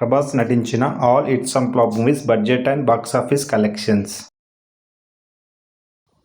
ప్రభాస్ నటించిన all its some flop movies budget and box office collections.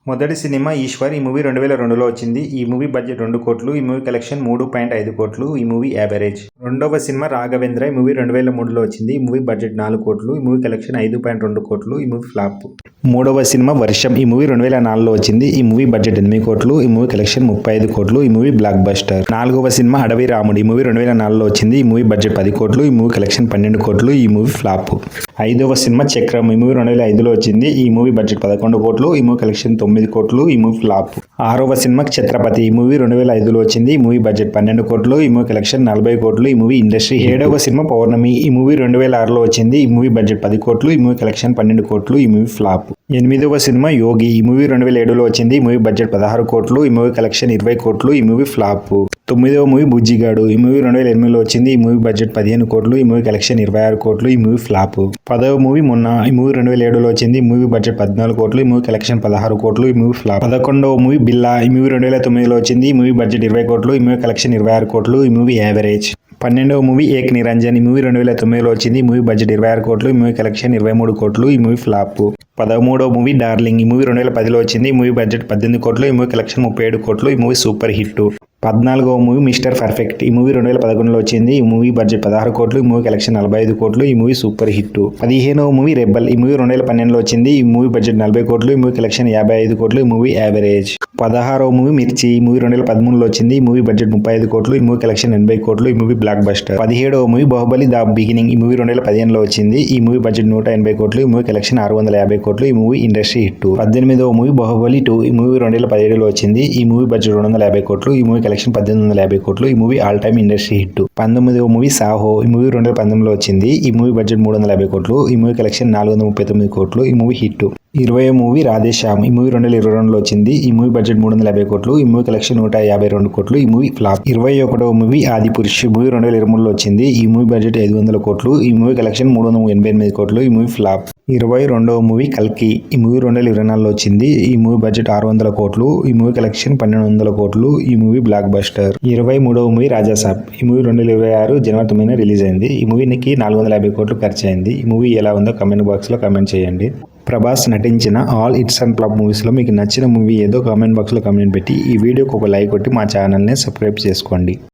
మొదటి సినిమా ఈశ్వర్ ఈ మూవీ రెండు వేల రెండులో వచ్చింది ఈ మూవీ బడ్జెట్ రెండు కోట్లు ఈ మూవీ కలెక్షన్ మూడు పాయింట్ ఐదు కోట్లు ఈ మూవీ యావరేజ్ రెండవ సినిమా రాఘవేంద్ర ఈ మూవీ రెండు వేల మూడులో వచ్చింది ఈ మూవీ బడ్జెట్ నాలుగు కోట్లు ఈ మూవీ కలెక్షన్ ఐదు పాయింట్ రెండు కోట్లు ఈ మూవీ ఫ్లాప్ మూడవ సినిమా వర్షం ఈ మూవీ రెండు వేల నాలుగులో వచ్చింది ఈ మూవీ బడ్జెట్ ఎనిమిది కోట్లు ఈ మూవీ కలెక్షన్ ముప్పై ఐదు కోట్లు ఈ మూవీ బ్లాక్ బస్టర్ నాలుగవ సినిమా అడవి రాముడు ఈ మూవీ రెండు వేల నాలుగులో వచ్చింది ఈ మూవీ బడ్జెట్ పది కోట్లు ఈ మూవీ కలెక్షన్ పన్నెండు కోట్లు ఈ మూవీ ఫ్లాప్ ఐదవ సినిమా చక్రం ఈ మూవీ రెండు వేల ఐదులో వచ్చింది ఈ మూవీ బడ్జెట్ పదకొండు కోట్లు ఈ మూవీ కలెక్షన్ తొమ్మిది కోట్లు ఈ మూవీ ఫ్లాప్ ఆరవ సినిమా ఛత్రపతి ఈ మూవీ రెండు వేల ఐదులో వచ్చింది ఈ మూవీ బడ్జెట్ పన్నెండు కోట్లు ఈ మూవీ కలెక్షన్ నలభై కోట్లు ఈ మూవీ ఇండస్ట్రీ ఏడవ సినిమా పౌర్ణమి ఈ మూవీ రెండు వేల ఆరులో వచ్చింది ఈ మూవీ బడ్జెట్ పది కోట్లు ఈ మూవీ కలెక్షన్ పన్నెండు కోట్లు ఈ మూవీ ఫ్లాప్ ఎనిమిదవ సినిమా యోగి ఈ మూవీ రెండు వేల ఏడులో వచ్చింది ఈ మూవీ బడ్జెట్ పదహారు కోట్లు ఈ మూవీ కలెక్షన్ ఇరవై కోట్లు ఈ మూవీ ఫ్లాప్ తొమ్మిదవ మూవీ బుజ్జిగాడు ఈ మూవీ రెండు వేల ఎనిమిదిలో వచ్చింది ఈ మూవీ బడ్జెట్ పదిహేను కోట్లు ఈ మూవీ కలెక్షన్ ఇరవై ఆరు కోట్లు ఈ మూవీ ఫ్లాప్ పదవ మూవీ మొన్న ఈ మూవీ రెండు వేల ఏడులో వచ్చింది ఈ మూవీ బడ్జెట్ పద్నాలుగు కోట్లు ఈ మూవీ కలెక్షన్ పదహారు కోట్లు ఈ మూవీ ఫ్లాప్ పదకొండవ మూవీ బిల్లా ఈ మూవీ రెండు వేల తొమ్మిదిలో వచ్చింది ఈ మూవీ బడ్జెట్ ఇరవై కోట్లు ఈ మూవీ కలెక్షన్ ఇరవై ఆరు కోట్లు ఈ మూవీ యావరేజ్ పన్నెండవ మూవీ ఏక్ నిరంజన్ ఈ మూవీ రెండు వేల తొమ్మిదిలో వచ్చింది ఈ మూవీ బడ్జెట్ ఇరవై ఆరు కోట్లు ఈ మూవీ కలెక్షన్ ఇరవై మూడు కోట్లు ఈ మూవీ ఫ్లాప్ పదమూడో మూవీ డార్లింగ్ ఈ మూవీ రెండు వేల పదిలో వచ్చింది ఈ మూవీ బడ్జెట్ పద్దెనిమిది కోట్లు ఈ మూవీ కలెక్షన్ ముప్పై ఏడు కోట్లు ఈ మూవీ సూపర్ హిట్ పద్నాలుగో మూవీ మిస్టర్ పర్ఫెక్ట్ ఈ మూవీ రెండు వేల పదకొండులో వచ్చింది ఈ మూవీ బడ్జెట్ పదహారు కోట్లు ఈ మూవీ కలెక్షన్ నలభై ఐదు కోట్లు ఈ మూవీ సూపర్ హిట్ పదిహేనవ మూవీ రెబ్బల్ ఈ మూవీ రెండు వేల పన్నెండులో వచ్చింది ఈ మూవీ బడ్జెట్ నలభై కోట్లు ఈ మూవీ కలెక్షన్ యాభై ఐదు కోట్లు ఈ మూవీ యావరేజ్ పదహారవ మూవీ మిర్చి ఈ మూవీ రెండు వేల పదమూడులో వచ్చింది ఈ మూవీ బడ్జెట్ ముప్పై ఐదు కోట్లు ఈ మూవీ కలెక్షన్ ఎనభై కోట్లు ఈ మూవీ బ్లాక్ బస్టర్ పదిహేడవ మూవీ బాహుబలి ద బిగినింగ్ ఈ మూవీ రెండు వేల పదిహేనులో వచ్చింది ఈ మూవీ బడ్జెట్ నూట ఎనభై కోట్లు ఈ మూవీ కలెక్షన్ ఆరు వందల యాభై కోట్లు ఈ మూవీ ఇండస్ట్రీ హిట్ పద్దెనిమిదవ మూవీ బాహుబలి టూ ఈ మూవీ రెండు వేల పదిహేడులో వచ్చింది ఈ మూవీ బడ్జెట్ రెండు వందల యాభై కోట్లు ఈ మూవీ కలెక్షన్ పద్దెనిమిది వందల యాభై కోట్లు ఈ movie all time industry hit పంతొమ్మిదవ మూవీ సాహో ఈ మూవీ రెండు వేల పంతొమ్మిదిలో వచ్చింది ఈ మూవీ బడ్జెట్ మూడు వందల యాభై కోట్లు ఈ మూవీ కలెక్షన్ నాలుగు వందల ముప్పై తొమ్మిది కోట్లు ఈ మూవీ హిట్ ఇరవై మూవీ రాధేశ్యామ్ ఈ మూవీ రెండు వేల ఇరవై రెండులో వచ్చింది ఈ మూవీ బడ్జెట్ మూడు వందల యాభై కోట్లు ఈ మూవీ కలెక్షన్ నూట యాభై రెండు కోట్లు ఈ మూవీ ఫ్లాప్ ఇరవై ఒకటవ మూవీ ఆది పురుష్ ఈ మూవీ రెండు వేల ఇరవై మూడులో వచ్చింది ఈ మూవీ బడ్జెట్ ఐదు వందల కోట్లు ఈ మూవీ కలెక్షన్ మూడు వందల ఎనభై ఎనిమిది కోట్లు ఈ మూవీ ఫ్లాప్ ఇరవై రెండవ మూవీ కల్కి ఈ మూవీ రెండు వేల ఇరవై నాలుగులో వచ్చింది ఈ మూవీ బడ్జెట్ ఆరు వందల కోట్లు ఈ మూవీ కలెక్షన్ పన్నెండు వందల కోట్లు ఈ మూవీ బ్లాక్ బస్టర్ ఇరవై మూడవ మూవీ రాజాసాబ్ ఈ మూవీ రెండు వేల ఇరవై ఆరు జనవరి తొమ్మిదిన రిలీజ్ అయింది ఈ మూవీకి నాలుగు వందల యాభై కోట్లు ఖర్చు అయింది ఈ మూవీ ఎలా ఉందో కమెంట్ బాక్స్లో కమెంట్ చేయండి ప్రభాస్ నటించిన ఆల్ ఇట్స్ అండ్ ఫ్లాప్ మూవీస్లో మీకు నచ్చిన మూవీ ఏదో కామెంట్ బాక్స్లో కామెంట్ పెట్టి ఈ వీడియోకి ఒక లైక్ కొట్టి మా ఛానల్ని సబ్స్క్రైబ్ చేసుకోండి.